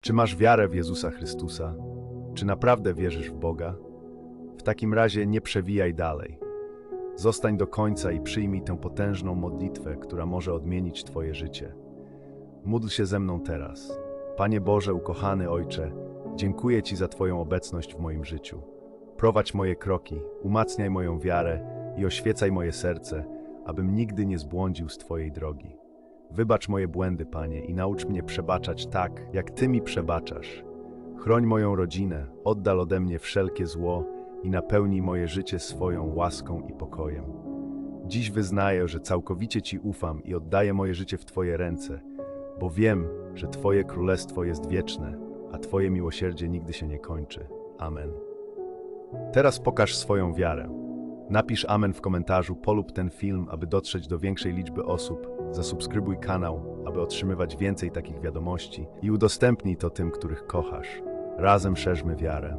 Czy masz wiarę w Jezusa Chrystusa? Czy naprawdę wierzysz w Boga? W takim razie nie przewijaj dalej. Zostań do końca i przyjmij tę potężną modlitwę, która może odmienić Twoje życie. Módl się ze mną teraz. Panie Boże, ukochany Ojcze, dziękuję Ci za Twoją obecność w moim życiu. Prowadź moje kroki, umacniaj moją wiarę i oświecaj moje serce, abym nigdy nie zbłądził z Twojej drogi. Wybacz moje błędy, Panie, i naucz mnie przebaczać tak, jak Ty mi przebaczasz. Chroń moją rodzinę, oddal ode mnie wszelkie zło i napełnij moje życie swoją łaską i pokojem. Dziś wyznaję, że całkowicie Ci ufam i oddaję moje życie w Twoje ręce, bo wiem, że Twoje królestwo jest wieczne, a Twoje miłosierdzie nigdy się nie kończy. Amen. Teraz pokaż swoją wiarę. Napisz Amen w komentarzu, polub ten film, aby dotrzeć do większej liczby osób. Zasubskrybuj kanał, aby otrzymywać więcej takich wiadomości i udostępnij to tym, których kochasz. Razem szerzmy wiarę.